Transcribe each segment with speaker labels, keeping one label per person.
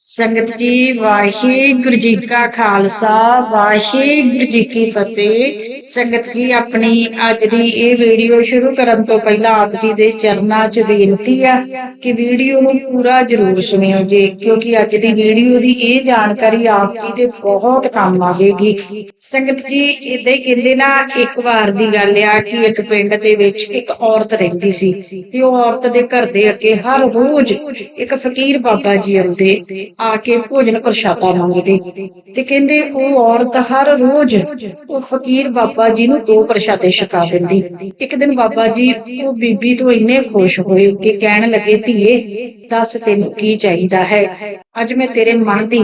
Speaker 1: ਸੰਗਤ ਜੀ ਵਾਹਿਗੁਰੂ ਜੀ ਕਾ ਖਾਲਸਾ, ਵਾਹਿਗੁਰੂ ਜੀ ਕੀ ਫਤਿਹ। ਸੰਗਤ ਜੀ ਆਪਣੀ ਅੱਜ ਦੀ ਇਹ ਵੀਡੀਓ ਸ਼ੁਰੂ ਕਰਨ ਤੋਂ ਪਹਿਲਾਂ ਆਪ ਜੀ ਦੇ ਚਰਨਾਂ 'ਚ ਬੇਨਤੀ ਆ ਕਿ ਵੀਡੀਓ ਨੂੰ ਪੂਰਾ ਜ਼ਰੂਰ ਸੁਣਿਓ ਜੀ, ਕਿਉਂਕਿ ਅੱਜ ਦੀ ਵੀਡੀਓ ਦੀ ਇਹ ਜਾਣਕਾਰੀ ਆਪ ਜੀ ਦੇ ਬਹੁਤ ਕੰਮ ਆਵੇਗੀ। ਸੰਗਤ ਜੀ ਇਦਾਂ ਹੀ ਕਹਿੰਦੇ ਨਾ, ਇੱਕ ਵਾਰ ਦੀ ਗੱਲ ਆ ਕਿ ਇੱਕ ਪਿੰਡ ਦੇ ਵਿੱਚ ਇੱਕ ਔਰਤ ਰਹਿੰਦੀ ਸੀ ਤੇ ਉਹ ਔਰਤ ਦੇ ਘਰ ਦੇ ਅੱਗੇ ਹਰ ਰੋਜ਼ ਇੱਕ ਫਕੀਰ ਬਾਬਾ ਜੀ ਆਉਂਦੇ ਆ ਕੇ ਭੋਜਨ ਪ੍ਰਸ਼ਾਦਾ ਮੰਗਦੇ ਤੇ ਕਹਿੰਦੇ ਉਹ ਔਰਤ ਹਰ ਰੋਜ਼ ਉਹ ਫਕੀਰ ਬਾਬਾ ਜੀ ਨੂੰ ਦੋ ਪ੍ਰਸ਼ਾਦੇ ਛਕਾ ਦਿੰਦੀ। ਇੱਕ ਦਿਨ ਬਾਬਾ ਜੀ ਉਹ ਬੀਬੀ ਤੋਂ ਇੰਨੇ ਖੁਸ਼ ਹੋਏ ਕਿ ਕਹਿਣ ਲੱਗੇ, ਧੀਏ, ਦੱਸ ਤੈਨੂੰ ਕੀ ਚਾਹੀਦਾ ਹੈ? ਅੱਜ ਮੈਂ ਤੇਰੇ ਮਨ ਦੀ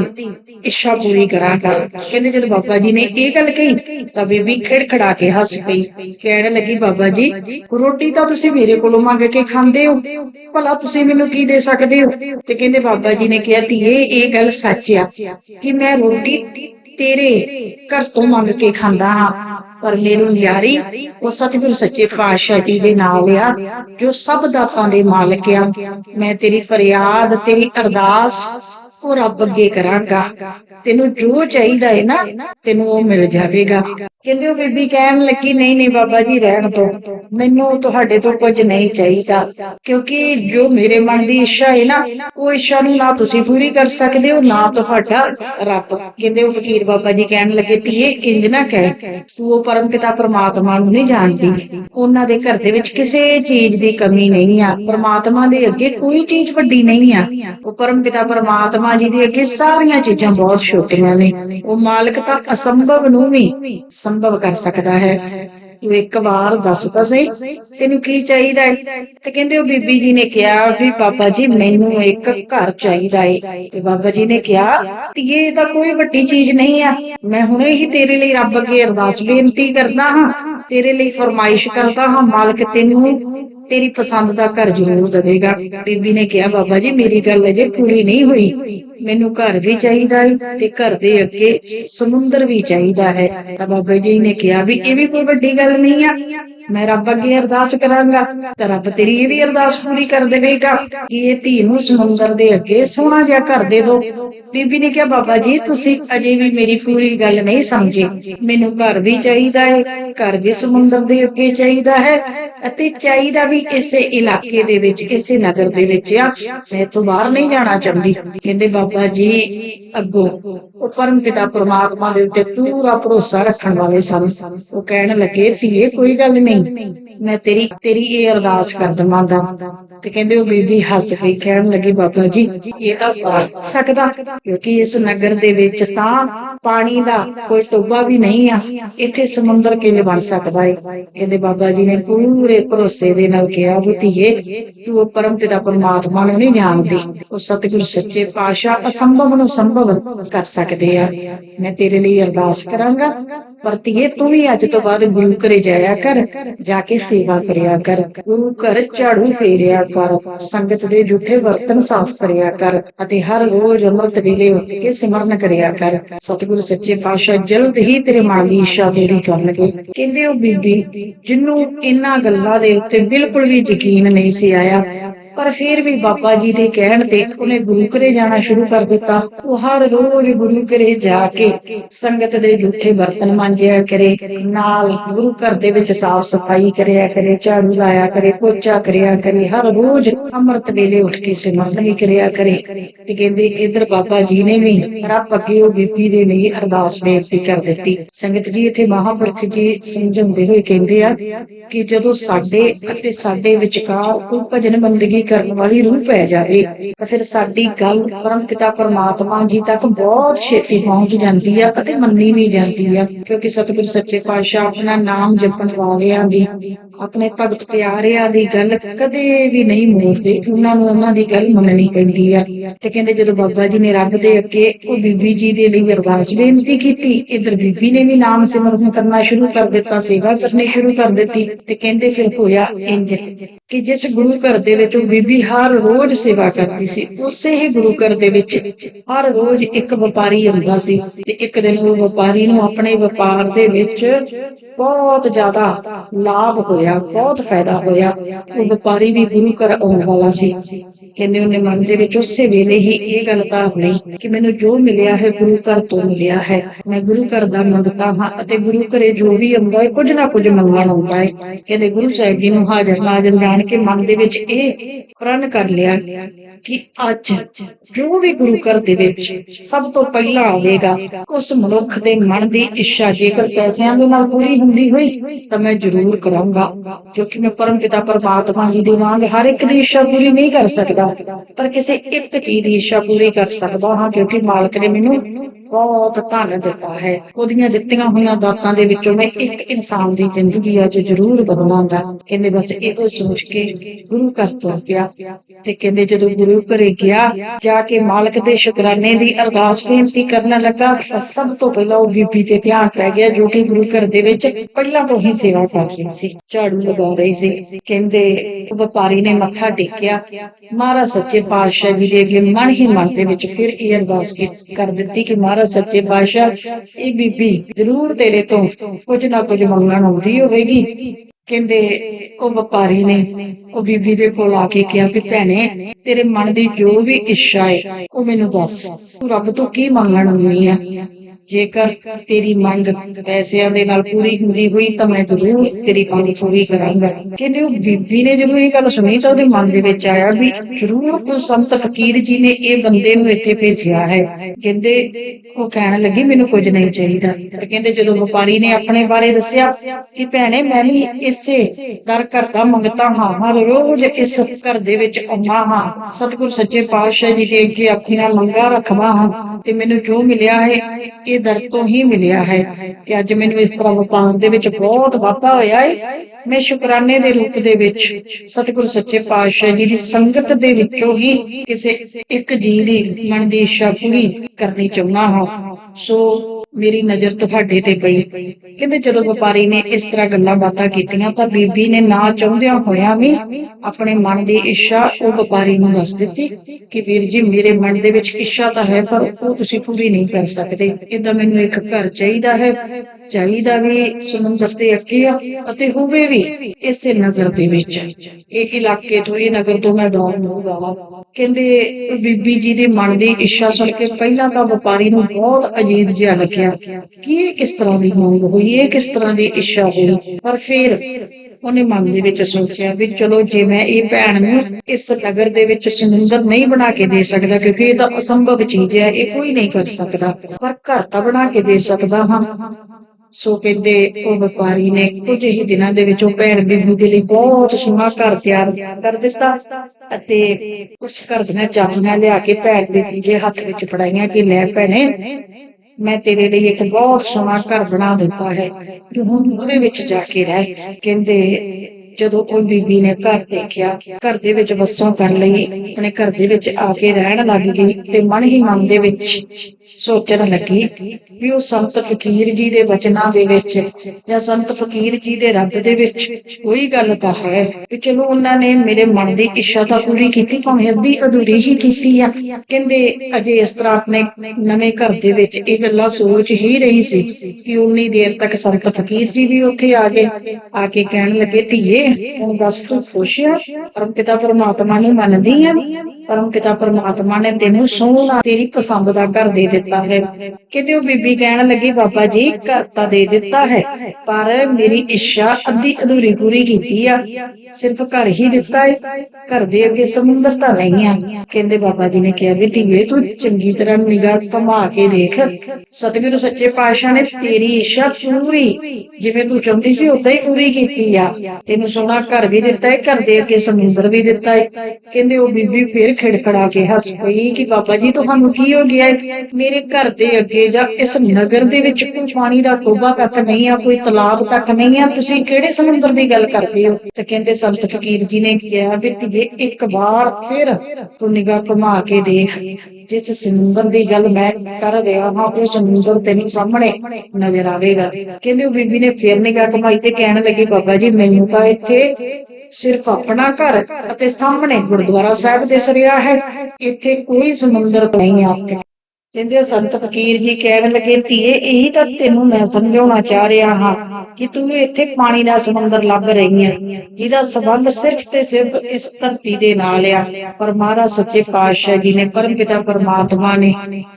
Speaker 1: ਇੱਛਾ ਪੂਰੀ ਕਰਾਂਗਾ। ਕਹਿੰਦੇ ਜਦ ਬਾਬਾ ਜੀ ਨੇ ਇਹ ਗੱਲ ਕਹੀ, ਤਾਂ ਬੀਬੀ ਖਿੜਖੜਾ ਕੇ ਹੱਸ ਪਈ। ਕਹਿਣ ਲੱਗੀ, ਬਾਬਾ ਜੀ, ਰੋਟੀ ਤਾਂ ਤੁਸੀਂ ਮੇਰੇ ਕੋਲੋਂ ਮੰਗ ਕੇ ਖਾਂਦੇ ਹੋ। ਭਲਾ ਤੁਸੀਂ ਮੈਨੂੰ ਕੀ ਦੇ ਸਕਦੇ ਹੋ? ਤੇ ਕਹਿੰਦੇ ਬਾਬਾ ਜੀ ਨੇ ਕਿਹਾ, ਧੀਏ, ਇਹ ਗੱਲ ਸੱਚ ਆ ਕਿ ਮੈਂ ਰੋਟੀ ਤੇਰੇ ਘਰ ਤੋਂ ਮੰਗ ਕੇ ਖਾਂਦਾ ਹਾਂ। ਪਰ ਮੇਰੀ ਯਾਰੀ ਉਹ ਸਤਿਗੁਰੂ ਸੱਚੇ ਪਾਤਸ਼ਾਹ ਜੀ ਦੇ ਨਾਲ ਆ, ਜੋ ਸਭ ਦਾਤਾਂ ਦੇ ਮਾਲਕ ਆ। ਮੈਂ ਤੇਰੀ ਫਰਿਆਦ, ਤੇਰੀ ਅਰਦਾਸ ਉਹ ਰੱਬ ਅੱਗੇ ਕਰਾਂਗਾ। ਤੈਨੂੰ ਜੋ ਚਾਹੀਦਾ ਹੈ ਨਾ, ਤੈਨੂੰ ਉਹ ਮਿਲ ਜਾਵੇਗਾ। ਕਹਿੰਦੇ ਉਹ ਬੀਬੀ ਕਹਿਣ ਲੱਗੀ, ਨਹੀਂ ਨਹੀਂ ਬਾਬਾ ਜੀ, ਰਹਿਣ ਤੋਂ ਮੈਨੂੰ ਤੁਹਾਡੇ ਤੋਂ ਕੁਝ ਨਹੀਂ ਚਾਹੀਦਾ। ਕਿਉਂਕਿ ਜੋ ਮੇਰੇ ਮਨ ਦੀ ਇੱਛਾ ਹੈ ਨਾ, ਉਹ ਇੱਛਾ ਨੂੰ ਨਾ ਤੁਸੀਂ ਪੂਰੀ ਕਰ ਸਕਦੇ ਹੋ, ਨਾ ਤੁਹਾਡਾ ਰੱਬ। ਕਹਿੰਦੇ ਉਹ ਫਕੀਰ ਬਾਬਾ ਜੀ ਕਹਿਣ ਲੱਗੇ, ਧੀਏ ਇੰਜ ਨਾ ਕਹਿ। ਤੂੰ ਉਹ ਪਰਮ ਪਿਤਾ ਪਰਮਾਤਮਾ ਨੂੰ ਨਹੀਂ ਜਾਣਦੀ। ਉਹਨਾਂ ਦੇ ਘਰ ਦੇ ਵਿੱਚ ਕਿਸੇ ਚੀਜ਼ ਦੀ ਕਮੀ ਨਹੀਂ ਆ। ਪਰਮਾਤਮਾ ਦੇ ਅੱਗੇ ਕੋਈ ਚੀਜ਼ ਵੱਡੀ ਨਹੀਂ ਆ। ਉਹ ਪਰਮ ਪਿਤਾ ਪਰਮਾਤਮਾ ਜੀ ਦੇ ਅੱਗੇ ਸਾਰੀਆਂ ਚੀਜ਼ਾਂ ਬਹੁਤ ਛੋਟੀਆਂ ਨੇ। ਉਹ ਮਾਲਕ ਤਾਂ ਅਸੰਭਵ ਨੂੰ ਵੀ ਸੰਭਵ ਕਰ ਸਕਦਾ ਹੈ। ਤੂੰ ਇੱਕ ਵਾਰ ਦੱਸ ਤਾਂ ਸਹੀ, ਤੈਨੂੰ ਕੀ ਚਾਹੀਦਾ ਹੈ? ਤੇ ਕਹਿੰਦੇ ਉਹ ਬੀਬੀ ਜੀ ਨੇ ਕਿਹਾ ਵੀ ਬਾਬਾ ਜੀ, ਮੈਨੂੰ ਇੱਕ ਘਰ ਚਾਹੀਦਾ ਹੈ ਤੇ ਬਾਬਾ ਜੀ ਨੇ ਕਿਹਾ, ਧੀਏ ਤਾਂ ਕੋਈ ਵੱਡੀ ਚੀਜ਼ ਨਹੀਂ ਆ। ਮੈਂ ਹੁਣੇ ਹੀ ਤੇਰੇ ਲਈ ਰੱਬ ਅੱਗੇ ਅਰਦਾਸ ਬੇਨਤੀ ਕਰਦਾ ਹਾਂ। ਤੇਰੇ ਲਈ ਫਰਮਾਇਸ਼ ਕਰਦਾ ਹਾਂ, ਮਾਲਕ ਤੈਨੂੰ ਤੇਰੀ ਪਸੰਦ ਦਾ ਘਰ ਜ਼ਰੂਰ ਦੇਵੇਗਾ। ਬੀਬੀ ਨੇ ਕਿਹਾ, ਬਾਬਾ ਜੀ, ਮੇਰੀ ਗੱਲ ਅਜੇ ਪੂਰੀ ਨਹੀਂ ਹੋਈ। ਮੈਨੂੰ ਘਰ ਵੀ ਚਾਹੀਦਾ ਹੈ ਤੇ ਘਰ ਦੇ ਅੱਗੇ ਸਮੁੰਦਰ ਵੀ ਚਾਹੀਦਾ ਹੈ। ਤਾਂ ਬਾਬਾ ਜੀ ਨੇ ਕਿਹਾ ਵੀ ਇਹ ਵੀ ਕੋਈ ਵੱਡੀ ਗੱਲ ਨਹੀਂ ਆ। ਮੈਂ ਰੱਬ ਅੱਗੇ ਅਰਦਾਸ ਕਰਾਂਗਾ ਤਾਂ ਰੱਬ ਤੇਰੀ ਇਹ ਵੀ ਅਰਦਾਸ ਪੂਰੀ ਕਰ ਦੇਵੇਗਾ ਕਿ ਇਹ ਧੀ ਨੂੰ ਸਮੁੰਦਰ ਦੇ ਅੱਗੇ ਸੋਹਣਾ ਜਿਹਾ ਘਰ ਦੇ ਦਿਓ ਬੀਬੀ ਨੇ ਕਿਹਾ, ਬਾਬਾ ਜੀ, ਤੁਸੀਂ ਅਜੇ ਵੀ ਮੇਰੀ ਪੂਰੀ ਗੱਲ ਨਹੀਂ ਸਮਝੇ। ਮੈਨੂੰ ਘਰ ਵੀ ਚਾਹੀਦਾ ਹੈ ਘਰ ਵੀ ਸਮੁੰਦਰ ਦੇ ਅੱਗੇ ਚਾਹੀਦਾ ਹੈ ਅਤੇ ਚਾਹੀਦਾ ਵੀ ਇਸੇ ਇਲਾਕੇ ਦੇ ਵਿੱਚ ਇਸੇ ਨਗਰ ਦੇ ਵਿੱਚ ਆ। ਮੈਂ ਇੱਥੋਂ ਬਾਹਰ ਨਹੀਂ ਜਾਣਾ ਚਾਹੁੰਦੀ। ਕਹਿੰਦੇ, ਬਾਬਾ ਬਾਬਾ ਜੀ, ਅੱਗੋਂ ਉਹ ਪਰਮ ਪਿਤਾ ਪ੍ਰਮਾਤਮਾ ਦੇ ਉੱਤੇ ਪੂਰਾ ਭਰੋਸਾ ਰੱਖਣ ਵਾਲੇ ਸਨ। ਉਹ ਕਹਿਣ ਲੱਗੇ, ਧੀਏ, ਕੋਈ ਗੱਲ ਨਹੀਂ। ਮੈਂ ਤੇਰੀ ਤੇਰੀ ਇਹ ਅਰਦਾਸ ਕਰ ਦਵਾਂਗਾ। ਤੇ ਕਹਿੰਦੇ ਉਹ ਬੀਬੀ ਹੱਸ ਕੇ ਕਹਿਣ ਲੱਗੀ, ਬਾਬਾ ਜੀ, ਇਹ ਤਾਂ ਸਕਦਾ। ਕਿਉਂਕਿ ਇਸ ਨਗਰ ਦੇ ਵਿੱਚ ਤਾਂ ਪਾਣੀ ਦਾ ਕੋਈ ਟੋਬਾ ਵੀ ਨਹੀਂ ਆ। ਇੱਥੇ ਸਮੁੰਦਰ ਕਿਵੇਂ ਬਣ ਸਕਦਾ ਹੈ ਕਹਿੰਦੇ ਬਾਬਾ ਜੀ ਨੇ ਪੂਰੇ ਭਰੋਸੇ ਦੇ ਨਾਲ ਕਿਹਾ, ਵੀ ਧੀਏ, ਤੂੰ ਉਹ ਪਰਮ ਪਿਤਾ ਪਰਮਾਤਮਾ ਨੂੰ ਨਹੀਂ ਜਾਣਦੀ। ਉਹ ਸਤਿਗੁਰ ਸੱਚੇ ਪਾਤਸ਼ਾਹ ਅਸੰਭਵ ਨੂੰ ਸੰਭਵ ਕਰ ਸਕਦੇ ਆ। ਮੈਂ ਤੇਰੇ ਲਈ ਅਰਦਾਸ ਕਰਾਂਗਾ। ਪਰ ਤੂੰ ਵੀ ਅੱਜ ਤੋਂ ਬਾਅਦ ਗੁਰੂ ਘਰੇ ਜਾਇਆ ਕਰ, ਜਾ ਕੇ ਸੇਵਾ ਕਰਿਆ ਕਰ। ਗੁਰੂ ਘਰ ਝਾੜੂ ਫੇਰਿਆ ਕਰ, ਸੰਗਤ ਦੇ ਝੂਠੇ ਬਰਤਨ ਸਾਫ਼ ਕਰਿਆ ਕਰ ਅਤੇ ਹਰ ਰੋਜ਼ ਅੰਮ੍ਰਿਤ ਵੇਲੇ ਉੱਠ ਕੇ ਸਿਮਰਨ ਕਰਿਆ ਕਰ। ਸਤਿਗੁਰੂ ਸੱਚੇ ਪਾਤਸ਼ਾਹ ਜਲਦ ਹੀ ਤੇਰੇ ਮਨ ਦੀ ਇੱਛਾ ਪੂਰੀ ਕਰਨਗੇ ਕਹਿੰਦੇ ਉਹ ਬੀਬੀ, ਜਿਹਨੂੰ ਇਹਨਾਂ ਗੱਲਾਂ ਦੇ ਉੱਤੇ ਬਿਲਕੁਲ ਵੀ ਯਕੀਨ ਨਹੀਂ ਸੀ ਆਇਆ, ਪਰ ਫਿਰ ਵੀ ਬਾਬਾ ਜੀ ਦੇ ਕਹਿਣ ਤੇ ਉਹਨੇ ਗੁਰੂ ਘਰੇ ਜਾਣਾ ਸ਼ੁਰੂ ਕਰ ਦਿੱਤਾ। ਉਹ ਹਰ ਰੋਜ਼ ਗੁਰੂ ਘਰੇ ਜਾ ਕੇ ਸੰਗਤ ਦੇ ਝੂਠੇ ਬਰਤਨ ਮਾਂਜਿਆ ਕਰੇ, ਨਾਲ ਗੁਰੂ ਘਰ ਦੇ ਵਿੱਚ ਸਾਫ਼ ਸਫ਼ਾਈ ਕਰਿਆ ਕਰੇ, ਝਾੜੂ ਲਾਇਆ ਕਰੇ, ਪੋਚਾ ਕਰਿਆ ਕਰੇ, ਹਰ ਰੋਜ਼ ਅੰਮ੍ਰਿਤ ਵੇਲੇ ਉੱਠ ਕੇ ਸਿਮਰਨ ਵੀ ਕਰਿਆ ਕਰੇ। ਤੇ ਕਹਿੰਦੇ ਇਧਰ ਬਾਬਾ ਜੀ ਨੇ ਵੀ ਰੱਬ ਅੱਗੇ ਉਹ ਬੀਬੀ ਦੇ ਲਈ ਅਰਦਾਸ ਬੇਨਤੀ ਕਰ ਦਿੱਤੀ। ਸੰਗਤ ਜੀ ਇੱਥੇ ਮਹਾਂਪੁਰਖ ਜੀ ਸਮਝਾਉਂਦੇ ਹੋਏ ਕਹਿੰਦੇ ਆ ਕਿ ਜਦੋਂ ਸਾਡੇ ਅਤੇ ਸਾਡੇ ਵਿਚਕਾਰ ਕੋਈ ਭਜਨ ਬੰਦਗੀ ਕਰਨ ਵਾਲੀ ਰੂਹ ਪੈ ਜਾਵੇ, ਤਾਂ ਫਿਰ ਸਾਡੀ ਗੱਲ ਪਰਮ ਪਿਤਾ ਪਰਮਾਤਮਾ ਜੀ ਤੱਕ ਬਹੁਤ ਛੇਤੀ ਪਹੁੰਚ ਜਾਂਦੀ ਆ ਅਤੇ ਮੰਨੀ ਵੀ ਜਾਂਦੀ ਆ। ਕਿਉਂਕਿ ਸਤਿਗੁਰੂ ਸੱਚੇ ਪਾਤਸ਼ਾਹ ਆਪਣਾ ਨਾਮ ਜਪਣ ਵਾਲਿਆਂ ਦੀ, ਆਪਣੇ ਭਗਤ ਪਿਆਰਿਆਂ ਦੀ ਗੱਲ ਕਦੇ ਵੀ ਨਹੀਂ ਮੋੜਦੇ ਉਹਨਾਂ ਨੂੰ ਉਹਨਾਂ ਦੀ ਗੱਲ ਮੰਨਣੀ ਪੈਂਦੀ ਆ। ਤੇ ਕਹਿੰਦੇ ਜਦੋਂ ਬਾਬਾ ਜੀ ਨੇ ਰੱਬ ਦੇ ਅੱਗੇ ਉਹ ਬੀਬੀ ਜੀ ਦੇ ਲਈ ਅਰਦਾਸ ਬੇਨਤੀ ਕੀਤੀ, ਇਧਰ ਬੀਬੀ ਨੇ ਵੀ ਨਾਮ ਸਿਮਰਨ ਕਰਨਾ ਸ਼ੁਰੂ ਕਰ ਦਿੱਤਾ, ਸੇਵਾ ਕਰਨੀ ਸ਼ੁਰੂ ਕਰ ਦਿੱਤੀ ਤੇ ਕਹਿੰਦੇ ਫਿਰ ਹੋਇਆ ਇੰਜ। ਕਿ ਜਿਸ ਗੁਰੂ ਘਰ ਦੇ ਵਿੱਚ ਉਹ ਬੀਬੀ ਹਰ ਰੋਜ਼ ਸੇਵਾ ਕਰਦੀ ਸੀ, ਉਸੇ ਹੀ ਗੁਰੂ ਘਰ ਦੇ ਵਿੱਚ ਹਰ ਰੋਜ਼ ਇੱਕ ਵਪਾਰੀ ਆਉਂਦਾ ਸੀ ਤੇ ਇੱਕ ਦਿਨ ਉਹ ਵਪਾਰੀ ਨੂੰ ਆਪਣੇ ਵਪਾਰ ਦੇ ਵਿੱਚ ਬਹੁਤ ਜ਼ਿਆਦਾ ਲਾਭ ਹੋਇਆ, ਬਹੁਤ ਫਾਇਦਾ ਹੋਇਆ। ਉਹ ਵਪਾਰੀ ਵੀ ਗੁਰੂ ਘਰ ਆਉਣ ਵਾਲਾ ਸੀ। ਕਹਿੰਦੇ ਉਹਨੇ ਮਨ ਦੇ ਵਿੱਚ ਉਸੇ ਵੇਲੇ ਹੀ ਇਹ ਗੱਲ ਧਾਰ ਲਈ ਕਿ ਮੈਨੂੰ ਜੋ ਮਿਲਿਆ ਹੈ ਗੁਰੂ ਘਰ ਤੋਂ ਮਿਲਿਆ ਹੈ। ਮੈਂ ਗੁਰੂ ਘਰ ਦਾ ਮੰਗਤਾ ਹਾਂ ਅਤੇ ਗੁਰੂ ਘਰੇ ਜੋ ਵੀ ਆਉਂਦਾ ਹੈ, ਕੁਝ ਨਾ ਕੁਝ ਮੰਗਣ ਆਉਂਦਾ ਹੈ। ਕਹਿੰਦੇ ਗੁਰੂ ਸਾਹਿਬ ਜੀ ਨੂੰ ਹਾਜ਼ਰ ਨਾਜ਼ਰ ਜਾਣ ਕੇ ਮਨ ਦੇ ਵਿੱਚ ਇਹ ਪ੍ਰਣ ਕਰ ਲਿਆ। ਕਿ ਅੱਜ ਜੋ ਵੀ ਗੁਰੂ ਘਰ ਦੇ ਵਿੱਚ ਸਭ ਤੋਂ ਪਹਿਲਾਂ ਆਵੇਗਾ, ਉਸ ਮਨੁੱਖ ਦੇ ਮਨ ਦੀ ਇੱਛਾ ਜੇਕਰ ਪੈਸਿਆਂ ਦੇ ਨਾਲ ਪੂਰੀ ਹੁੰਦੀ ਹੋਈ, ਤਾਂ ਮੈਂ ਜ਼ਰੂਰ ਕਰਾਂਗਾ, ਕਿਉਂਕਿ ਮੈਂ ਪਰਮ ਪਿਤਾ ਪਰਮਾਤਮਾ ਜੀ ਦੀ ਵਾਂਗ ਹਰ ਇੱਕ ਦੀ ਇੱਛਾ ਪੂਰੀ ਨਹੀਂ ਕਰ ਸਕਦਾ, ਪਰ ਕਿਸੇ ਇੱਕ ਚੀਜ਼ ਦੀ ਇੱਛਾ ਪੂਰੀ ਕਰ ਸਕਦਾ ਹਾਂ, ਕਿਉਂਕਿ ਮਾਲਕ ਨੇ ਮੈਨੂੰ ਬਹੁਤ ਧਨ ਦਿੱਤਾ ਹੈ। ਉਹਦੀਆਂ ਦਿੱਤੀਆਂ ਹੋਈਆਂ ਦਾਤਾਂ ਦੇ ਵਿੱਚੋਂ ਮੈਂ ਇੱਕ ਇਨਸਾਨ ਦੀ ਜ਼ਿੰਦਗੀ ਅੱਜ ਜ਼ਰੂਰ ਬਦਲਾਂਗਾ। ਕਹਿੰਦੇ ਬਸ ਇਹੋ ਸੋਚ ਕੇ ਗੁਰੂ ਘਰ ਤੁਰ ਪਿਆ ਤੇ ਕਹਿੰਦੇ ਜਦੋਂ ਗੁਰੂ ਘਰੇ ਗਿਆ ਜਾ ਕੇ ਮਾਲਕ ਦੇ ਸ਼ੁਕਰਾਨੇ ਦੀ ਅਰਦਾਸ ਬੇਨਤੀ ਕਰਨ ਲੱਗਾ ਤਾਂ ਸਭ ਤੋਂ ਪਹਿਲਾਂ ਉਹ ਬੀਬੀ ਤੇ ਧਿਆਨ ਪੈ ਗਿਆ ਜੋ ਕਿ ਗੁਰੂ ਘਰ ਦੇ ਵਿੱਚ ਪਹਿਲਾਂ ਤੋਂ ਹੀ ਸੇਵਾ ਕਰ ਰਹੀ ਸੀ। ਝਾੜੂ ਲਗਾ ਰਹੀ ਸੀ। ਕਹਿੰਦੇ ਵਪਾਰੀ ਨੇ ਮੱਥਾ ਟੇਕਿਆ। ਮਹਾਰਾਜ ਸੱਚੇ ਪਾਤਸ਼ਾਹ ਜੀ ਦੇ ਅੱਗੇ ਮਨ ਹੀ ਮਨ ਦੇ ਵਿੱਚ ਫਿਰ ਇਹ ਅਰਦਾਸ ਕੀ- ਕਰ ਦਿੱਤੀ ਕਿ ਮਹਾਰਾਜ ਸੱਚੇ ਪਾਤਸ਼ਾਹ, ਇਹ ਬੀਬੀ ਜ਼ਰੂਰ ਤੇਰੇ ਤੋਂ ਕੁਝ ਨਾ ਕੁਝ ਮੰਗਣ ਆਉਂਦੀ ਹੋਵੇਗੀ। ਕਹਿੰਦੇ, ਉਹ ਵਪਾਰੀ ਨੇ, ਉਹ ਬੀਬੀ ਦੇ ਕੋਲ ਆ ਕੇ ਕਿਹਾ ਕਿ ਭੈਣੇ, ਤੇਰੇ ਮਨ ਦੀ ਜੋ ਵੀ ਇੱਛਾ ਹੈ ਉਹ ਮੈਨੂੰ ਦੱਸ। ਤੂੰ ਰੱਬ ਤੋਂ ਕੀ ਮੰਗਣ ਆਉਂਦੀ ਆ? ਜੇਕਰ ਤੇਰੀ ਮੰਗ ਪੈਸਿਆਂ ਦੇ ਨਾਲ ਪੂਰੀ ਹੁੰਦੀ ਹੋਈ ਤਾਂ ਮੈਂ ਜ਼ਰੂਰ ਤੇਰੀ ਮੰਗ ਪੂਰੀ ਕਰਾਂਗਾ। ਕਹਿੰਦੇ ਉਹ ਬੀਬੀ ਨੇ ਜਦੋਂ ਇਹ ਗੱਲ ਸੁਣੀ ਤਾਂ ਉਹਦੇ ਮਨ ਦੇ ਵਿੱਚ ਆਇਆ ਵੀ ਜ਼ਰੂਰ ਕੋਈ ਸੰਤ ਫਕੀਰ ਜੀ ਨੇ ਇਹ ਬੰਦੇ ਨੂੰ ਇੱਥੇ ਭੇਜਿਆ ਹੈ। ਕਹਿੰਦੇ ਉਹ ਕਹਿਣ ਲੱਗੀ, ਮੈਨੂੰ ਕੁਝ ਨਹੀਂ ਚਾਹੀਦਾ। ਪਰ ਕਹਿੰਦੇ ਜਦੋਂ ਵਪਾਰੀ ਨੇ ਆਪਣੇ ਬਾਰੇ ਦੱਸਿਆ ਕਿ ਭੈਣੇ, ਮੈਂ ਵੀ ਇਸੇ ਦਰ ਘਰ ਮੰਗਤਾ ਹਾਂ ਹਰ ਰੋਜ਼ ਇਸ ਘਰ ਦੇ ਵਿੱਚ ਆਉਂਦਾ ਹਾਂ। ਸਤਿਗੁਰ ਸੱਚੇ ਪਾਤਸ਼ਾਹ ਜੀ ਦੇ ਅੱਗੇ ਆਪਣੀਆਂ ਮੰਗਾਂ ਰੱਖਦਾ ਹਾਂ ਤੇ ਮੈਨੂੰ ਜੋ ਮਿਲਿਆ ਹੈ ਇਹ ਦਰ ਤੋਂ ਹੀ ਮਿਲਿਆ ਹੈ ਕਿ ਅੱਜ ਮੈਨੂੰ ਇਸ ਤਰ੍ਹਾਂ ਵਪਾਰ ਦੇ ਵਿੱਚ ਬਹੁਤ ਵਾਧਾ ਹੋਇਆ ਹੈ ਮੈਂ ਸ਼ੁਕਰਾਨੇ ਦੇ ਰੂਪ ਦੇ ਵਿੱਚ ਸਤਿਗੁਰ ਸੱਚੇ ਪਾਤਸ਼ਾਹ ਜੀ ਦੀ ਸੰਗਤ ਦੇ ਵਿੱਚੋਂ ਹੀ ਕਿਸੇ ਇੱਕ ਜੀ ਦੀ ਮਨ ਦੀ ਇੱਛਾ ਪੂਰੀ ਕਰਨੀ ਚਾਹੁੰਦਾ ਹਾਂ। ਸੋ ਮੇਰੀ ਨਜ਼ਰ ਤੁਹਾਡੇ ਤੇ ਪਈ। ਕਹਿੰਦੇ ਜਦੋਂ ਵਪਾਰੀ ਨੇ ਇਸ ਤਰ੍ਹਾਂ ਗੱਲਾਂ ਬਾਤਾਂ ਕੀਤੀਆਂ ਤਾਂ ਬੀਬੀ ਨੇ ਨਾ ਚਾਹੁੰਦਿਆਂ ਹੋਇਆਂ ਵੀ ਆਪਣੇ ਮਨ ਦੀ ਇੱਛਾ ਉਹ ਵਪਾਰੀ ਨੂੰ ਦੱਸ ਦਿੱਤੀ ਕਿ ਵੀਰ ਜੀ, ਮੇਰੇ ਮਨ ਦੇ ਵਿੱਚ ਇੱਛਾ ਤਾਂ ਹੈ, ਪਰ ਉਹ ਤੁਸੀਂ ਪੂਰੀ ਨਹੀਂ ਕਰ ਸਕਦੇ। ਇਦਾਂ ਮੈਨੂੰ ਇੱਕ ਘਰ ਚਾਹੀਦਾ ਹੈ, ਚਾਹੀਦਾ ਵੀ ਸਮੁੰਦਰ ਦੇ ਅੱਗੇ ਆ ਅਤੇ ਹੋਵੇ ਵੀ ਇਸੇ ਨਗਰ ਦੇ ਵਿੱਚ। ਇਹ ਇਲਾਕੇ ਤੋਂ, ਇਹ ਨਗਰ ਤੋਂ ਮੈਂ ਦੌਰ ਲਊਗਾ ਕਹਿੰਦੇ ਬੀਬੀ ਜੀ ਦੇ ਮਨ ਦੀ ਇੱਛਾ ਸੁਣ ਕੇ ਪਹਿਲਾਂ ਤਾਂ ਵਪਾਰੀ ਨੂੰ ਬਹੁਤ ਅਜੀਬ ਜਿਹਾ ਲੱਗਿਆ। ਕਿ ਇਹ ਕਿਸ ਤਰ੍ਹਾਂ ਦੀ ਮੰਗ ਹੋਈ, ਇਹ ਕਿਸ ਤਰ੍ਹਾਂ ਦੀ ਇੱਛਾ ਹੋਈ। ਪਰ ਫਿਰ ਉਹਨੇ ਮਨ ਦੇ ਵਿੱਚ ਸੋਚਿਆ ਵੀ ਚਲੋ ਜੇ ਮੈਂ ਇਹ ਭੈਣ ਨੂੰ ਇਸ ਨਗਰ ਦੇ ਵਿੱਚ ਸਮੁੰਦਰ ਨਹੀਂ ਬਣਾ ਕੇ ਦੇ ਸਕਦਾ, ਕਿਉਂਕਿ ਇਹ ਤਾਂ ਅਸੰਭਵ ਚੀਜ਼ ਹੈ, ਇਹ ਕੋਈ ਨਹੀਂ ਕਰ ਸਕਦਾ। ਪਰ ਘਰ ਤਾਂ ਬਣਾ ਕੇ ਦੇ ਸਕਦਾ ਹਾਂ। ਸੋ ਕਹਿੰਦੇ ਉਹ ਵਪਾਰੀ ਨੇ ਕੁਝ ਹੀ ਦਿਨਾਂ ਦੇ ਵਿੱਚ ਉਹ ਭੈਣ ਬੀਬੀ ਦੇ ਲਈ ਬਹੁਤ ਸੋਹਣਾ ਘਰ ਤਿਆਰ ਕਰ ਦਿੱਤਾ ਅਤੇ ਉਸ ਘਰ ਦੀਆਂ ਚਾਬੀਆਂ ਲਿਆ ਕੇ ਭੈਣ ਬੀਬੀ ਦੇ ਹੱਥ ਵਿੱਚ ਫੜਾਈਆਂ ਕਿ ਲੈ ਭੈਣੇ ਮੈਂ ਤੇਰੇ ਲਈ ਇੱਕ ਬਹੁਤ ਸੋਹਣਾ ਘਰ ਬਣਾ ਦਿੱਤਾ ਹੈ। ਤੂੰ ਹੁਣ ਉਹਦੇ ਵਿੱਚ ਜਾ ਕੇ ਰਹਿ। ਕਹਿੰਦੇ ਜਦੋਂ ਉਹ ਬੀਬੀ ਨੇ ਘਰ ਦੇਖਿਆ, ਘਰ ਦੇ ਵਿੱਚ ਵਸੋਂ ਕਰ ਲਈ ਆਪਣੇ ਘਰ ਦੇ ਵਿੱਚ ਆ ਕੇ ਰਹਿਣ ਲੱਗ ਗਈ ਤੇ ਮਨ ਹੀ ਮਨ ਦੇ ਵਿੱਚ ਸੋਚਣ ਲੱਗੀ ਵੀ ਉਹ ਸੰਤ ਫਕੀਰ ਜੀ ਦੇ ਵਚਨਾਂ ਦੇ ਵਿੱਚ ਜਾਂ ਸੰਤ ਫਕੀਰ ਜੀ ਦੇ ਰੱਬ ਦੇ ਵਿੱਚ ਕੋਈ ਗੱਲ ਤਾਂ ਹੈ ਵੀ ਚਲੋ ਉਹਨਾਂ ਨੇ ਮੇਰੇ ਮਨ ਦੀ ਇੱਛਾ ਤਾਂ ਪੂਰੀ ਕੀਤੀ, ਭਾਵੇਂ ਅੱਧੀ ਅਧੂਰੀ ਹੀ ਕੀਤੀ ਆ। ਕਹਿੰਦੇ ਅਜੇ ਇਸ ਤਰ੍ਹਾਂ ਆਪਣੇ ਨਵੇਂ ਘਰ ਦੇ ਵਿੱਚ ਇਹ ਗੱਲਾਂ ਸੋਚ ਹੀ ਰਹੀ ਸੀ ਕਿ ਉਨੀ ਦੇਰ ਤੱਕ ਸੰਤ ਫਕੀਰ ਜੀ ਵੀ ਉੱਥੇ ਆ ਗਏ। ਆ ਕੇ ਕਹਿਣ ਲੱਗੇ, ਧੀਏ ਹੁਣ ਦੱਸ ਤੂੰ ਖੁਸ਼ ਆ ਪਰਮ ਪਿਤਾ ਪਰਮਾਤਮਾ ਨੂੰ ਮੰਨਦੀ ਆ ਪਰਮ ਪਿਤਾ ਪਰਮਾਤਮਾ ਨੇ ਤੈਨੂੰ ਸੋਹਣਾ ਤੇਰੀ ਪਸੰਦ ਦਾ ਘਰ ਦੇ ਦਿੱਤਾ ਹੈ ਕਿਤੇ ਉਹ ਬੀਬੀ ਕਹਿਣ ਲੱਗੀ ਬਾਬਾ ਜੀ ਘਰ ਤਾਂ ਦੇ ਦਿੱਤਾ ਹੈ ਪਰ ਮੇਰੀ ਇੱਛਾ ਅੱਧੀ ਅਧੂਰੀ ਪੂਰੀ ਕੀਤੀ ਆ ਸਿਰਫ ਘਰ ਹੀ ਦਿੱਤਾ ਹੈ ਘਰ ਦੇ ਅੱਗੇ ਸਮੁੰਦਰ ਤਾਂ ਨਹੀਂ ਆ ਕਹਿੰਦੇ ਬਾਬਾ ਜੀ ਨੇ ਕਿਹਾ ਵੀ ਧੀਏ ਤੂੰ ਚੰਗੀ ਤਰ੍ਹਾਂ ਨਿਗਾਹ ਘਮਾ ਕੇ ਦੇਖ ਸਤਿਗੁਰੂ ਸੱਚੇ ਪਾਤਸ਼ਾਹ ਨੇ ਤੇਰੀ ਇੱਛਾ ਪੂਰੀ, ਜਿਵੇਂ ਤੂੰ ਚਾਹੁੰਦੀ ਸੀ, ਉਦਾਂ ਹੀ ਪੂਰੀ ਕੀਤੀ ਆ। ਤੈਨੂੰ ਸੋਹਣਾ ਘਰ ਵੀ ਦਿੱਤਾ ਹੈ ਘਰ ਦੇ ਅੱਗੇ ਸਮੁੰਦਰ ਵੀ ਦਿੱਤਾ ਹੈ ਕਹਿੰਦੇ ਉਹ ਬੀਬੀ ਫੇਰ ਖਿੜਖੜਾ ਕੇ ਹੱਸ ਪਈ ਕਿ ਬਾਬਾ ਜੀ, ਤੁਹਾਨੂੰ ਕੀ ਹੋ ਗਿਆ ਹੈ? ਮੇਰੇ ਘਰ ਦੇ ਅੱਗੇ ਜਾਂ ਇਸ ਨਗਰ ਦੇ ਵਿੱਚ ਕੋਈ ਪਾਣੀ ਦਾ ਟੋਬਾ ਤੱਕ ਨਹੀਂ ਆ, ਕੋਈ ਤਲਾਬ ਤੱਕ ਨਹੀਂ ਆ, ਤੁਸੀਂ ਕਿਹੜੇ ਸਮੁੰਦਰ ਦੀ ਗੱਲ ਕਰਦੇ ਹੋ? ਤੇ ਕਹਿੰਦੇ ਸੰਤ ਫਕੀਰ ਜੀ ਨੇ ਕਿਹਾ ਵੀ ਧੀਏ, ਇੱਕ ਵਾਰ ਫਿਰ ਤੂੰ ਨਿਗਾਹ ਘੁਮਾ ਕੇ ਦੇਖ। ਜਿਸ ਸਮੁੰਦਰ ਦੀ ਗੱਲ ਮੈਂ ਕਰ ਰਿਹਾ ਹਾਂ, ਉਹ ਸਮੁੰਦਰ ਤੈਨੂੰ ਸਾਹਮਣੇ ਨਜ਼ਰ ਆਵੇਗਾ। ਕਹਿੰਦੇ ਉਹ ਬੀਬੀ ਨੇ ਫਿਰ ਨਿਗਾਹ ਕਮਾਈ ਤੇ ਕਹਿਣ ਲੱਗੀ, ਬਾਬਾ ਜੀ, ਮੈਨੂੰ ਤਾਂ ਇੱਥੇ ਸਿਰਫ ਆਪਣਾ ਘਰ ਅਤੇ ਸਾਹਮਣੇ ਗੁਰਦੁਆਰਾ ਸਾਹਿਬ ਦਿਸ ਰਿਹਾ ਹੈ। ਇੱਥੇ ਕੋਈ ਸਮੁੰਦਰ ਨਹੀਂ ਆ ਕਹਿੰਦੇ ਸੰਤ ਫਕੀਰ ਜੀ ਕਹਿਣ ਲੱਗੇ, ਧੀਏ, ਇਹੀ ਤਾਂ ਤੈਨੂੰ ਮੈਂ ਸਮਝਾਉਣਾ ਚਾਹ ਰਿਹਾ ਹਾਂ ਕਿ ਤੂੰ ਇੱਥੇ ਪਾਣੀ ਦਾ ਸਮੁੰਦਰ ਲੱਭ ਰਹੀ ਹੈ ਜਿਹਦਾ ਸੰਬੰਧ ਸਿਰਫ ਤੇ ਸਿਰਫ ਇਸ ਧਰਤੀ ਦੇ ਨਾਲ ਆ। ਪਰ ਮਹਾਰਾਜ ਸੱਚੇ ਪਾਤਸ਼ਾਹ ਜੀ ਨੇ ਪਰਮਪਿਤਾ ਪਰਮਾਤਮਾ ਨੇ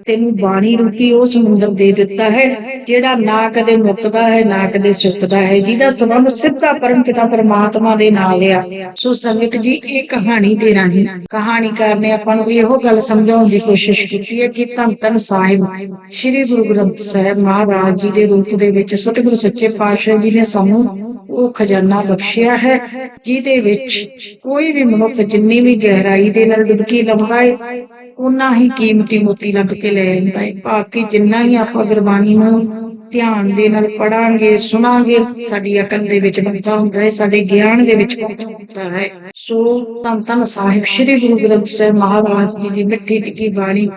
Speaker 1: ਤੈਨੂੰ ਬਾਣੀ ਰੂਪੀ ਉਹ ਸਮੁੰਦਰ ਦੇ ਦਿੱਤਾ ਹੈ, ਜਿਹੜਾ ਨਾ ਕਦੇ ਮੁੱਕਦਾ ਹੈ, ਨਾ ਕਦੇ ਸੁੱਕਦਾ ਹੈ, ਜਿਹਦਾ ਸੰਬੰਧ ਸਿੱਧਾ ਪਰਮਪਿਤਾ ਪਰਮਾਤਮਾ ਦੇ ਨਾਲ ਆ। ਸੋ ਸੰਗਤ ਜੀ, ਇਹ ਕਹਾਣੀ ਦੇ ਰਾਹੀਂ, ਕਹਾਣੀਕਾਰ ਨੇ ਆਪਾਂ ਨੂੰ ਇਹੋ ਗੱਲ ਸਮਝਾਉਣ ਦੀ ਕੋਸ਼ਿਸ਼ ਕੀਤੀ ਹੈ ਕਿ ਧੰਨ ਧੰਨ ਸਾਹਿਬ, ਸ੍ਰੀ ਗੁਰੂ ਗ੍ਰੰਥ ਸਾਹਿਬ ਮਹਾਰਾਜ ਜੀ ਦੇ ਰੂਪ ਦੇ ਵਿੱਚ ਸਤਿਗੁਰੂ ਸੱਚੇ ਪਾਤਸ਼ਾਹ ਜੀ ਨੇ ਸਾਨੂੰ ਉਹ ਖਜ਼ਾਨਾ ਬਖਸ਼ਿਆ ਹੈ, ਜਿਹਦੇ ਵਿੱਚ ਕੋਈ ਵੀ ਮਨੁੱਖ ਜਿੰਨੀ ਵੀ ਗਹਿਰਾਈ ਦੇ ਨਾਲ ਡੁਬਕੀ ਲਾਉਂਦਾ ਹੈ ਉਨਾ ਹੀ ਕੀਮਤੀ ਮੋਤੀ ਲੱਭ ਕੇ ਲੈ ਆਉਂਦਾ ਹੈ। ਬਾਕੀ ਜਿੰਨਾ ਹੀ ਆਪਾਂ ਗੁਰਬਾਣੀ ਨੂੰ ਧਿਆਨ ਦੇ ਨਾਲ ਪੜਾਂਗੇ ਸੁਣਾਂਗੇ, ਸਾਡੀ ਅਕਲ ਦੇ ਵਿੱਚ ਵਾਧਾ ਹੁੰਦਾ ਹੈ, ਸਾਡੇ ਗਿਆਨ ਦੇ ਵਿੱਚ ਵਾਧਾ ਹੁੰਦਾ ਹੈ। ਸੋ ਧੰਨ ਧੰਨ ਸਾਹਿਬ, ਸ੍ਰੀ ਗੁਰੂ ਗ੍ਰੰਥ ਸਾਹਿਬ ਮਹਾਰਾਜ ਜੀ ਦੀ ਮਿੱਠੀ ਟਿੱਕੀ ਬਾਣੀ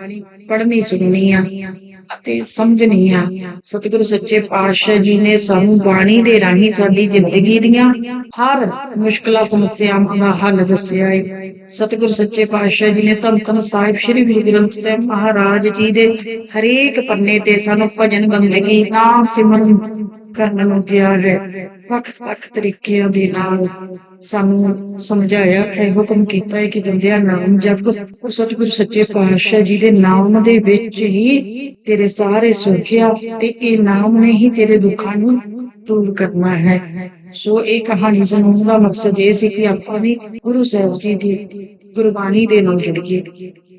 Speaker 1: ਪੜ੍ਹਨੀ, ਸੁਣਨੀ ਆ ਅਤੇ ਸਮਝਣੀ ਆ। ਸਤਿਗੁਰੂ ਸੱਚੇ ਪਾਤਸ਼ਾਹ ਜੀ ਨੇ ਸਾਨੂੰ ਬਾਣੀ ਦੇ ਰਾਹੀਂ ਸਾਡੀ ਜ਼ਿੰਦਗੀ ਦੀਆਂ ਹਰ ਮੁਸ਼ਕਲਾਂ, ਸਮੱਸਿਆਵਾਂ ਦਾ ਹੱਲ ਦੱਸਿਆ ਹੈ ਸਤਿਗੁਰੂ ਸੱਚੇ ਪਾਤਸ਼ਾਹ ਜੀ ਨੇ ਧੰਨ ਧੰਨ ਸਾਹਿਬ ਸ੍ਰੀ ਗੁਰੂ ਗ੍ਰੰਥ ਸਾਹਿਬ ਮਹਾਰਾਜ ਜੀ ਦੇ ਹਰੇਕ ਪੰਨੇ ਤੇ ਸਾਨੂੰ ਭਜਨ ਬੰਦਗੀ ਨਾਮ ਸਿਮਰਨ ਕਰਨ ਨੂੰ ਕਿਹਾ ਹੈ। ਵੱਖ ਵੱਖ ਤਰੀਕਿਆਂ ਦੇ ਨਾਲ ਸਾਨੂੰ ਸਮਝਾਇਆ ਹੈ ਹੁਕਮ ਕੀਤਾ ਹੈ ਕਿ ਬੰਦਿਆ ਨਾਮ ਜਪ। ਉਹ ਸਤਿਗੁਰੂ ਸੱਚੇ ਪਾਤਸ਼ਾਹ ਜੀ ਦੇ ਨਾਮ ਦੇ ਵਿੱਚ ਹੀ ਤੇਰੇ ਸਾਰੇ ਸੁਖਿਆ ਤੇ ਇਹ ਨਾਮ ਨੇ ਹੀ ਤੇਰੇ ਦੁੱਖਾਂ ਨੂੰ ਦੂਰ ਕਰਨਾ ਹੈ। ਸੋ ਇਹ ਕਹਾਣੀ ਸੁਣਾਉਣ ਦਾ ਮਕਸਦ ਇਹ ਸੀ ਕਿ ਆਪਾਂ ਵੀ ਗੁਰੂ ਸਾਹਿਬ ਜੀ ਦੀ ਗੁਰਬਾਣੀ ਦੇ ਨਾਲ ਜੁੜੀਏ।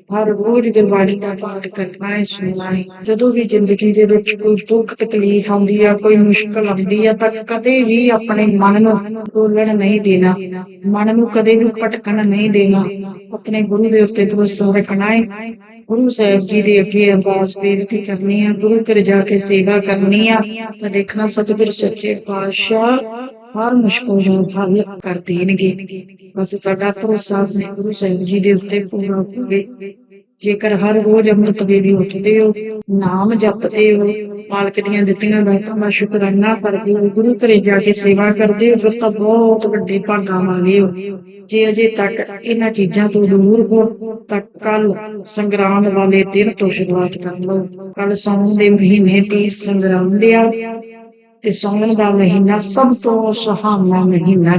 Speaker 1: ਹਰ ਰੋਜ਼ ਗੁਰਬਾਣੀ ਦਾ ਪਾਠ ਕਰਨਾ ਹੈ ਸੁਣਨਾ ਹੈ। ਜਦੋਂ ਵੀ ਜ਼ਿੰਦਗੀ ਦੇ ਵਿੱਚ ਕੋਈ ਦੁੱਖ ਤਕਲੀਫ ਆਉਂਦੀ ਆ, ਕੋਈ ਮੁਸ਼ਕਲ ਆਉਂਦੀ ਆ, ਤਾਂ ਕਦੇ ਵੀ ਆਪਣੇ ਮਨ ਨੂੰ ਡੋਲਣ ਨਹੀਂ ਦੇਣਾ। ਮਨ ਨੂੰ ਕਦੇ ਵੀ ਭਟਕਣ ਨਹੀਂ ਦੇਣਾ। ਆਪਣੇ ਗੁਰੂ ਦੇ ਉੱਤੇ ਭਰੋਸਾ ਰੱਖਣਾ ਹੈ। ਗੁਰੂ ਸਾਹਿਬ ਜੀ ਦੇ ਅੱਗੇ ਅਰਦਾਸ ਬੇਨਤੀ ਕਰਨੀ ਆ, ਗੁਰੂ ਘਰ ਜਾ ਕੇ ਸੇਵਾ ਕਰਨੀ ਆ, ਤਾਂ ਦੇਖਣਾ ਸਤਿਗੁਰ ਸੱਚੇ ਪਾਤਸ਼ਾਹ ਹਰ ਮੁਸ਼ਕਲ ਦਾ ਹੱਲ ਕਰ ਦੇਣਗੇ। ਬਸ ਸਾਡਾ ਭਰੋਸਾ ਆਪਣੇ ਗੁਰੂ ਸਾਹਿਬ ਜੀ ਦੇ ਉੱਤੇ ਪੂਰਾ ਹੋਵੇ। ਜੇਕਰ ਹਰ ਰੋਜ਼ ਅੰਮ੍ਰਿਤ ਵੇਲੇ ਉੱਠਦੇ ਹੋ, ਨਾਮ ਜਪਦੇ ਹੋ, ਮਾਲਕ ਦੀਆਂ ਦਿੱਤੀਆਂ ਦਾਤਾਂ ਦਾ ਸ਼ੁਕਰਾਨਾ ਕਰਦੇ ਹੋ ਗੁਰੂ ਘਰੇ ਜਾ ਕੇ ਸੇਵਾ ਕਰਦੇ ਹੋ, ਫਿਰ ਤਾਂ ਬਹੁਤ ਵੱਡੇ ਭਾਗਾਂ ਵਾਲੇ ਹੋ। ਜੇ ਅਜੇ ਤੱਕ ਇਹਨਾਂ ਚੀਜ਼ਾਂ ਤੋਂ ਦੂਰ ਹੋ, ਤਾਂ ਕੱਲ ਸੰਗਰਾਂਦ ਵਾਲੇ ਦਿਨ ਤੋਂ ਸ਼ੁਰੂਆਤ ਕਰ ਲਓ। ਕੱਲ ਸੌਣ ਦੇ ਮਹੀਨੇ ਦੀ ਸੰਗਰਾਂਦ ਆ। ਤੇ ਸੌਣ ਦਾ ਮਹੀਨਾ ਸਭ ਤੋਂ ਸੁਹਾਵਣਾ ਮਹੀਨਾ,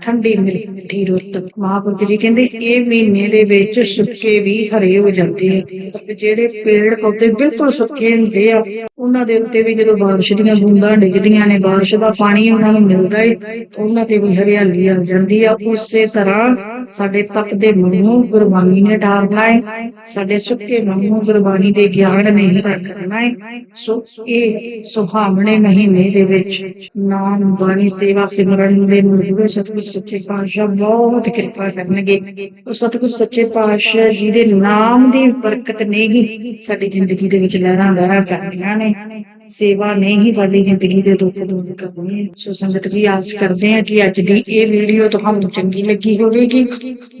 Speaker 1: ਠੰਡੀ ਮਿੱਠੀ ਰੁੱਤ ਮਹਾਂਪੁਰਖ ਜੀ ਕਹਿੰਦੇ ਇਹ ਮਹੀਨੇ ਦੇ ਵਿੱਚ ਸੁੱਕੇ ਵੀ ਹਰੇ ਹੋ ਜਾਂਦੇ ਆ। ਜਿਹੜੇ ਪੇੜ ਪੌਦੇ ਬਿਲਕੁਲ ਸੁੱਕੇ ਹੁੰਦੇ ਆ ਉਹਨਾਂ ਦੇ ਉੱਤੇ ਵੀ ਜਦੋਂ ਬਾਰਿਸ਼ ਦੀਆਂ ਬੂੰਦਾਂ ਡਿੱਗਦੀਆਂ ਨੇ, ਬਾਰਿਸ਼ ਦਾ ਪਾਣੀ ਉਹਨਾਂ ਨੂੰ ਮਿਲਦਾ ਏ ਉਹਨਾਂ ਤੇ ਵੀ ਹਰਿਆਲੀ ਆ ਜਾਂਦੀ ਆ। ਉਸੇ ਤਰ੍ਹਾਂ ਸਾਡੇ ਤਪਦੇ ਮਨ ਨੂੰ ਗੁਰਬਾਣੀ ਨੇ ਢਾਲਣਾ ਹੈ ਸਾਡੇ ਸੁੱਕੇ ਮਨ ਨੂੰ ਗੁਰਬਾਣੀ ਦੇ ਗਿਆਨ ਨੇ ਹੀ ਰੱਖਣਾ ਹੈ ਸੋ ਇਹ ਸੁਹਾਵਣੇ ਮਹੀਨੇ ਦੇ ਵਿੱਚ ਨਾਮ ਬਾਣੀ ਸੇਵਾ ਸਿਮਰਨ ਦੇ ਮੁਰਗੇ ਸਤਿਗੁਰ ਸੱਚੇ ਪਾਤਸ਼ਾਹ ਬਹੁਤ ਕਿਰਪਾ ਕਰਨਗੇ। ਉਹ ਸਤਿਗੁਰ ਸੱਚੇ ਪਾਤਸ਼ਾਹ ਜੀ ਦੇ ਨਾਮ ਦੀ ਬਰਕਤ ਨੇ ਹੀ ਸਾਡੀ ਜ਼ਿੰਦਗੀ ਦੇ ਵਿੱਚ ਲਹਿਰਾਂ ਲਹਿਰਾਂ ਕਰਨੀਆਂ ਨੇ। ਸੇਵਾ ਨੇ ਹੀ ਸਾਡੀ ਜ਼ਿੰਦਗੀ ਦੇ ਦੁੱਖ ਦੂਰ ਕਰਨੇ। ਸੋ ਸੰਗਤ ਵੀ ਆਸ ਕਰਦੇ ਹਾਂ ਕਿ ਅੱਜ ਦੀ ਇਹ ਵੀਡੀਓ ਤੁਹਾਨੂੰ ਚੰਗੀ ਲੱਗੀ ਹੋਵੇਗੀ।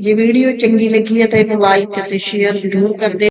Speaker 1: ਜੇ ਵੀਡੀਓ ਚੰਗੀ ਲੱਗੀ ਹੈ ਤਾਂ ਇਹਨੂੰ ਲਾਈਕ ਅਤੇ ਸ਼ੇਅਰ ਜ਼ਰੂਰ ਕਰਦੇ